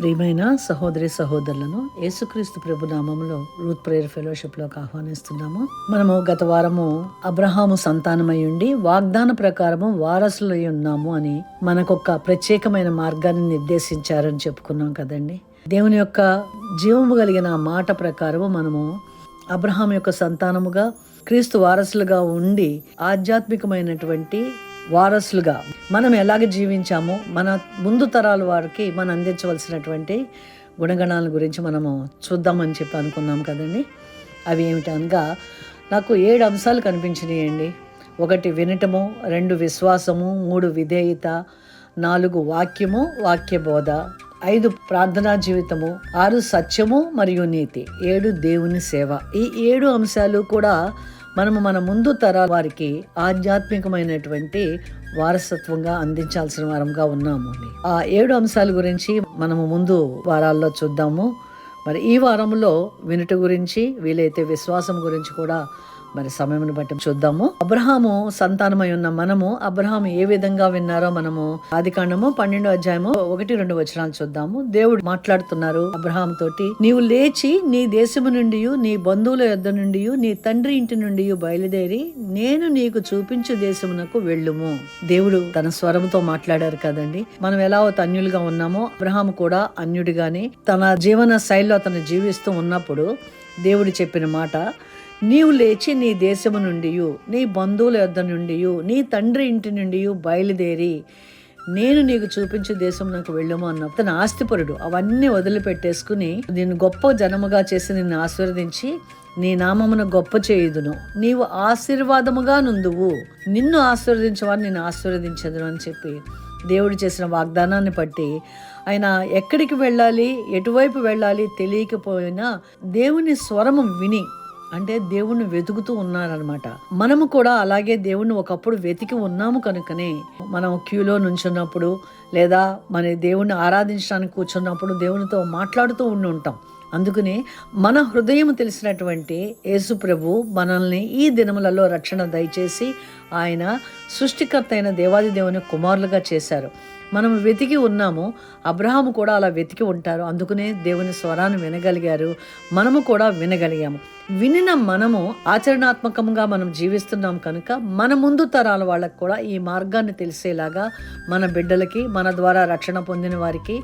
ప్రియమైన సహోదరి సహోదరులను యేసుక్రీస్తు ప్రభు నామంలో రూత్ ప్రేయర్ ఫెలోషిప్లోకి ఆహ్వానిస్తున్నాము. మనము గత వారము అబ్రహాము సంతానమై ఉండి వాగ్దాన ప్రకారము వారసులై ఉన్నాము అని మనకొక ప్రత్యేకమైన మార్గాన్ని నిర్దేశించారని చెప్పుకున్నాం కదండి. దేవుని యొక్క జీవము కలిగిన మాట ప్రకారము మనము అబ్రహాం యొక్క సంతానముగా క్రీస్తు వారసులుగా ఉండి ఆధ్యాత్మికమైనటువంటి వారసులుగా మనం ఎలాగ జీవించామో మన ముందు తరాల వారికి మనం అందించవలసినటువంటి గుణగణాల గురించి మనము చూద్దామని చెప్పి అనుకున్నాం కదండి. అవి ఏమిటనగా నాకు ఏడు అంశాలు కనిపించినాయండి. ఒకటి వినటము రెండు విశ్వాసము మూడు విధేయత నాలుగు వాక్యము వాక్య బోధ ఐదు ప్రార్థనా జీవితము ఆరు సత్యము మరియు నీతి ఏడు దేవుని సేవ. ఈ ఏడు అంశాలు కూడా మనము మన ముందు తరాల వారికి ఆధ్యాత్మికమైనటువంటి వారసత్వంగా అందించాల్సిన వారంగా ఉన్నాము ఆ ఏడు అంశాల గురించి మనము ముందు వారాల్లో చూద్దాము. మరి ఈ వారంలో వినుట గురించి వీలైతే విశ్వాసం గురించి కూడా మరి సమయం బట్టి చూద్దాము. అబ్రహాము సంతానమై ఉన్న మనము అబ్రహాము ఏ విధంగా విన్నారో మనము ఆది కాండము పన్నెండో అధ్యాయము ఒకటి రెండు వచనాలు చూద్దాము. దేవుడు మాట్లాడుతున్నారు అబ్రహాం తోటి నీవు లేచి నీ దేశము నుండి నీ బంధువుల యొద్ద నుండి నీ తండ్రి ఇంటి నుండి బయలుదేరి నేను నీకు చూపించు దేశమునకు వెళ్ళుము. దేవుడు తన స్వరంతో మాట్లాడారు కదండి. మనం ఎలా అన్యులుగా ఉన్నామో అబ్రహాం కూడా అన్యుడిగానే తన జీవన శైలిలో అతను జీవిస్తూ ఉన్నప్పుడు దేవుడు చెప్పిన మాట నీవు లేచి నీ దేశము నుండి నీ బంధువుల యొద్ద నుండి నీ తండ్రి ఇంటి నుండి బయలుదేరి నేను నీకు చూపించే దేశం నాకు వెళ్ళము అన్న తన ఆస్తిపరుడు అవన్నీ వదిలిపెట్టేసుకుని నేను గొప్ప జనముగా చేసి నిన్ను ఆశీర్వదించి నీ నామమును గొప్ప చేయుదును. నీవు ఆశీర్వాదముగా నుందువు నిన్ను ఆశీర్వదించవాని నేను ఆశీర్వదించదును అని చెప్పి దేవుడు చేసిన వాగ్దానాన్ని బట్టి ఆయన ఎక్కడికి వెళ్ళాలి ఎటువైపు వెళ్ళాలి తెలియకపోయినా దేవుని స్వరము విని అంటే దేవుణ్ణి వెతుకుతూ ఉన్నారనమాట మనము కూడా అలాగే దేవుణ్ణి ఒకప్పుడు వెతికి ఉన్నాము కనుకనే మనం క్యూలో నుంచున్నప్పుడు లేదా మన దేవుణ్ణి ఆరాధించడానికి కూర్చున్నప్పుడు దేవునితో మాట్లాడుతూ ఉండి ఉంటాం. అందుకని మన హృదయం తెలిసినటువంటి యేసు ప్రభు మనల్ని ఈ దినములలో రక్షణ దయచేసి ఆయన సృష్టికర్త అయిన దేవాది దేవుని కుమారులుగా చేశారు. మనం వెతికి ఉన్నాము అబ్రహాము కూడా అలా వెతికి ఉంటారు. అందుకనే దేవుని స్వరాన్ని వినగలిగారు. మనము కూడా వినగలిగాము. వినిన మనము ఆచరణాత్మకంగా మనం జీవిస్తున్నాం కనుక మన ముందు తరాల వాళ్ళకు కూడా ఈ మార్గాన్ని తెలిసేలాగా మన బిడ్డలకి మన ద్వారా రక్షణ పొందిన వారికి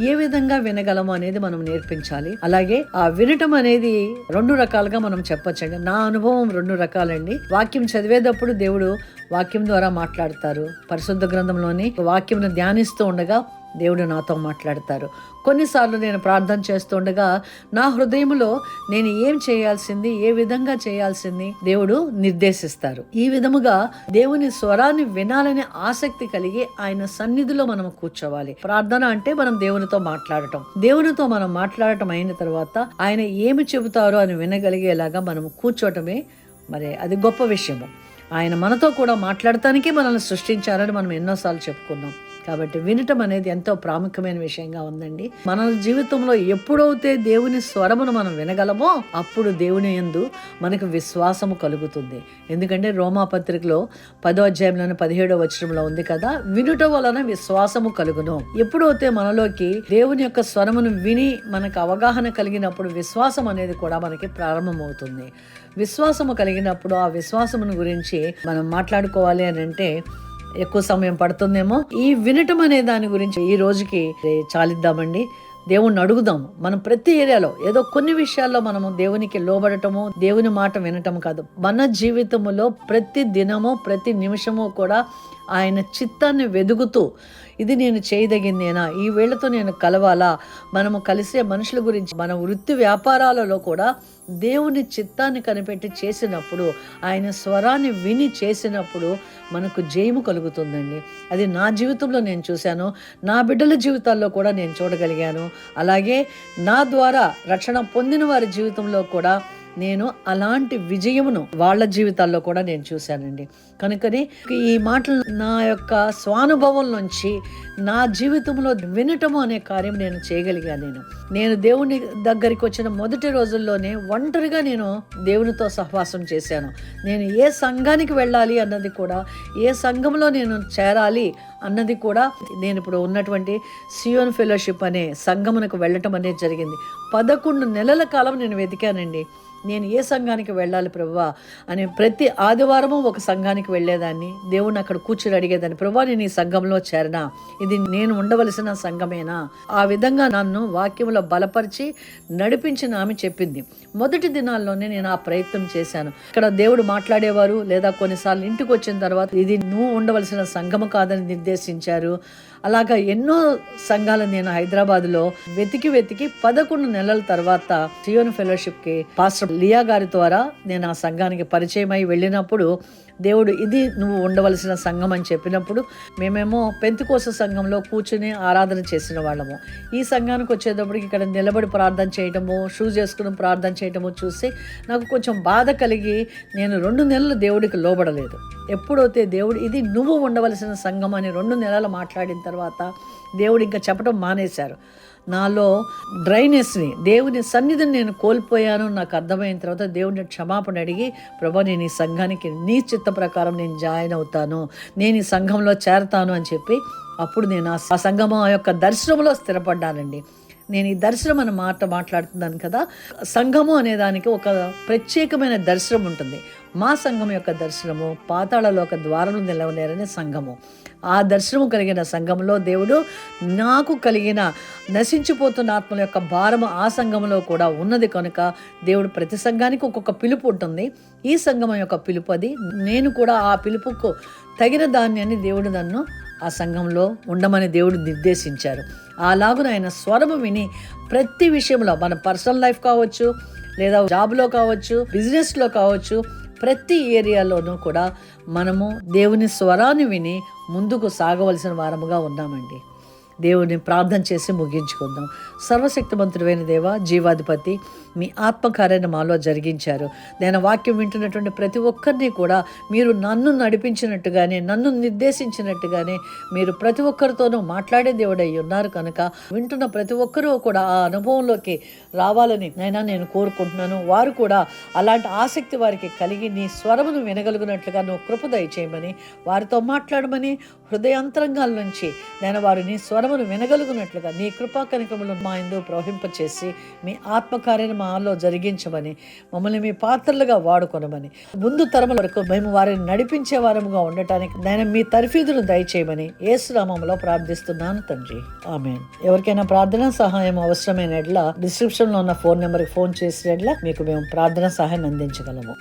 ఏ విధంగా వినగలము అనేది మనం నేర్పించాలి. అలాగే ఆ వినటం అనేది రెండు రకాలుగా మనం చెప్పచ్చండి. నా అనుభవం రెండు రకాలండి. వాక్యం చదివేటప్పుడు దేవుడు వాక్యం ద్వారా మాట్లాడతారు. పరిశుద్ధ గ్రంథంలోని వాక్యం ధ్యానిస్తూ ఉండగా దేవుడు నాతో మాట్లాడతారు. కొన్నిసార్లు నేను ప్రార్థన చేస్తుండగా నా హృదయంలో నేను ఏం చేయాల్సింది ఏ విధంగా చేయాల్సింది దేవుడు నిర్దేశిస్తారు. ఈ విధముగా దేవుని స్వరాన్ని వినాలనే ఆసక్తి కలిగి ఆయన సన్నిధిలో మనం కూర్చోవాలి. ప్రార్థన అంటే మనం దేవునితో మాట్లాడటం. దేవునితో మనం మాట్లాడటం అయిన తర్వాత ఆయన ఏమి చెబుతారో అని వినగలిగేలాగా మనం కూర్చోటమే మరి అది గొప్ప విషయము. ఆయన మనతో కూడా మాట్లాడటానికి మనల్ని సృష్టించారని మనం ఎన్నోసార్లు చెప్పుకున్నాం. కాబట్టి వినటం అనేది ఎంతో ప్రాముఖ్యమైన విషయంగా ఉందండి. మన జీవితంలో ఎప్పుడైతే దేవుని స్వరమును మనం వినగలమో అప్పుడు దేవుని ఎందు మనకు విశ్వాసము కలుగుతుంది. ఎందుకంటే రోమా పత్రికలో పదో అధ్యాయంలోని పదిహేడో వచనంలో ఉంది కదా వినుట వలన విశ్వాసము కలుగును. ఎప్పుడైతే మనలోకి దేవుని యొక్క స్వరమును విని మనకు అవగాహన కలిగినప్పుడు విశ్వాసం అనేది కూడా మనకి ప్రారంభమవుతుంది. విశ్వాసము కలిగినప్పుడు ఆ విశ్వాసమును గురించి మనం మాట్లాడుకోవాలి అని అంటే ఎక్కువ సమయం పడుతుందేమో. ఈ వినటం అనే దాని గురించి ఈ రోజుకి చాలిద్దామండి. దేవుణ్ణి అడుగుదాము. మనం ప్రతి ఏరియాలో ఏదో కొన్ని విషయాల్లో మనము దేవునికి లోబడటము దేవుని మాట వినటం కాదు. మన జీవితంలో ప్రతి దినము ప్రతి నిమిషము కూడా ఆయన చిత్తాన్ని వెదుగుతూ ఇది నేను చేయదగిందేనా ఈ వేళతో నేను కలవాలా? మనము కలిసే మనుషుల గురించి మన వృత్తి వ్యాపారాలలో కూడా దేవుని చిత్తాన్ని కనిపెట్టి చేసినప్పుడు ఆయన స్వరాన్ని విని చేసినప్పుడు మనకు జయము కలుగుతుందండి. అది నా జీవితంలో నేను చూశాను నా బిడ్డల జీవితాల్లో కూడా నేను చూడగలిగాను. అలాగే నా ద్వారా రక్షణ పొందిన వారి జీవితంలో కూడా నేను అలాంటి విజయమును వాళ్ళ జీవితాల్లో కూడా నేను చూశానండి. కనుకని ఈ మాటలు నా యొక్క స్వానుభవం నుంచి నా జీవితంలో వినటము అనే కార్యం నేను చేయగలిగాను నేను. నేను దేవుని దగ్గరికి వచ్చిన మొదటి రోజుల్లోనే ఒంటరిగా నేను దేవునితో సహవాసం చేశాను. నేను ఏ సంఘానికి వెళ్ళాలి అన్నది కూడా ఏ సంఘంలో నేను చేరాలి అన్నది కూడా నేను ఇప్పుడు ఉన్నటువంటి సియోన్ ఫెలోషిప్ అనే సంఘమునకు వెళ్ళటం అనేది జరిగింది. పదకొండు నెలల కాలం నేను వెతికానండి. నేను ఏ సంఘానికి వెళ్ళాలి ప్రభువా అని ప్రతి ఆదివారము ఒక సంఘానికి వెళ్ళేదాన్ని. దేవుని అక్కడ కూర్చుని అడిగేదాన్ని. ప్రభా నేను ఈ సంఘంలో చేరనా? ఇది నేను ఉండవలసిన సంఘమేనా? ఆ విధంగా నన్ను వాక్యంలో బలపరిచి నడిపించిన ఆమె చెప్పింది. మొదటి దినాల్లోనే నేను ఆ ప్రయత్నం చేశాను. ఇక్కడ దేవుడు మాట్లాడేవారు లేదా కొన్నిసార్లు ఇంటికి వచ్చిన తర్వాత ఇది నువ్వు ఉండవలసిన సంఘము కాదని నిర్దేశించారు. అలాగా ఎన్నో సంఘాలు నేను హైదరాబాద్లో వెతికి వెతికి పదకొండు నెలల తర్వాత సియోన్ ఫెలోషిప్కి పాస్టర్ లియా గారి ద్వారా నేను ఆ సంఘానికి పరిచయం అయి వెళ్ళినప్పుడు దేవుడు ఇది నువ్వు ఉండవలసిన సంఘం అని చెప్పినప్పుడు మేమేమో పెంతుకోస సంఘంలో కూర్చుని ఆరాధన చేసిన వాళ్ళము. ఈ సంఘానికి వచ్చేటప్పటికి ఇక్కడ నిలబడి ప్రార్థన చేయటము షూస్ చేసుకుని ప్రార్థన చేయటము చూసి నాకు కొంచెం బాధ కలిగి నేను రెండు నెలలు దేవుడికి లోబడలేదు. ఎప్పుడైతే దేవుడు ఇది నువ్వు ఉండవలసిన సంఘం అని రెండు నెలలు మాట్లాడిన తర్వాత దేవుడు ఇంకా చెప్పడం మానేశారు. నాలో డ్రైనెస్ని దేవుని సన్నిధిని నేను కోల్పోయాను నాకు అర్థమైన తర్వాత దేవుడిని క్షమాపణ అడిగి ప్రభా నేను ఈ సంఘానికి నీ చిత్త ప్రకారం నేను జాయిన్ అవుతాను నేను ఈ సంఘంలో చేరతాను అని చెప్పి అప్పుడు నేను ఆ సంఘం యొక్క దర్శనంలో స్థిరపడ్డానండి. నేను ఈ దర్శనం అనే మాట మాట్లాడుతున్నాను కదా సంఘము అనే దానికి ఒక ప్రత్యేకమైన దర్శనం ఉంటుంది. మా సంఘం యొక్క దర్శనము పాతాళలో ఒక ద్వారం నిలవలేరనే సంఘము. ఆ దర్శనము కలిగిన సంఘంలో దేవుడు నాకు కలిగిన నశించిపోతున్న ఆత్మల యొక్క భారము ఆ సంఘంలో కూడా ఉన్నది కనుక దేవుడు ప్రతి సంఘానికి ఒక్కొక్క పిలుపు ఉంటుంది. ఈ సంఘం యొక్క పిలుపు అది. నేను కూడా ఆ పిలుపుకు తగిన ధాన్యాన్ని దేవుడు నన్ను ఆ సంఘంలో ఉండమని దేవుడు నిర్దేశించారు. అలాగున ఆయన స్వరము విని ప్రతి విషయంలో మన పర్సనల్ లైఫ్ కావచ్చు లేదా జాబ్లో కావచ్చు బిజినెస్లో కావచ్చు ప్రతి ఏరియాలోనూ కూడా మనము దేవుని స్వరాన్ని విని ముందుకు సాగవలసిన వారముగా ఉన్నామండి. దేవుని ప్రార్థన చేసి ముగించుకుందాం. సర్వశక్తిమంతుడైన దేవ జీవాధిపతి మీ ఆత్మకార్యాన్ని మాలో జరిగించారు. నేను వాక్యం వింటున్నటువంటి ప్రతి ఒక్కరిని కూడా మీరు నన్ను నడిపించినట్టుగానే నన్ను నిర్దేశించినట్టుగానే మీరు ప్రతి ఒక్కరితోనూ మాట్లాడే దేవుడై ఉన్నారు కనుక వింటున్న ప్రతి ఒక్కరూ కూడా ఆ అనుభవంలోకి రావాలని నైనా నేను కోరుకుంటున్నాను. వారు కూడా అలాంటి ఆసక్తి వారికి కలిగి నీ స్వరమును వినగలుగునట్లుగా నువ్వు కృపదయ చేయమని వారితో మాట్లాడమని హృదయాంతరంగాల నుంచి నేను వారు నీ స్వరమును వినగలుగునట్లుగా నీ కృపా కనికములు మా ఎందు ప్రవహింపచేసి మీ ఆత్మకార్యాన్ని మాలో జరిగించమని మమ్మల్ని మీ పాత్రలుగా వాడుకొనమని ముందు తరముల వరకు మేము వారిని నడిపించే వారముగా ఉండటానికి నేను మీ తర్ఫీదును దయచేయమని ఏసునామంలో ప్రార్థిస్తున్నాను తండ్రి. ఆమె ఎవరికైనా ప్రార్థన సహాయం అవసరమైన ఎడ్ల డిస్క్రిప్షన్లో ఉన్న ఫోన్ నెంబర్కి ఫోన్ చేసిన ఎడ్ల మీకు మేము ప్రార్థన సహాయం అందించగలము.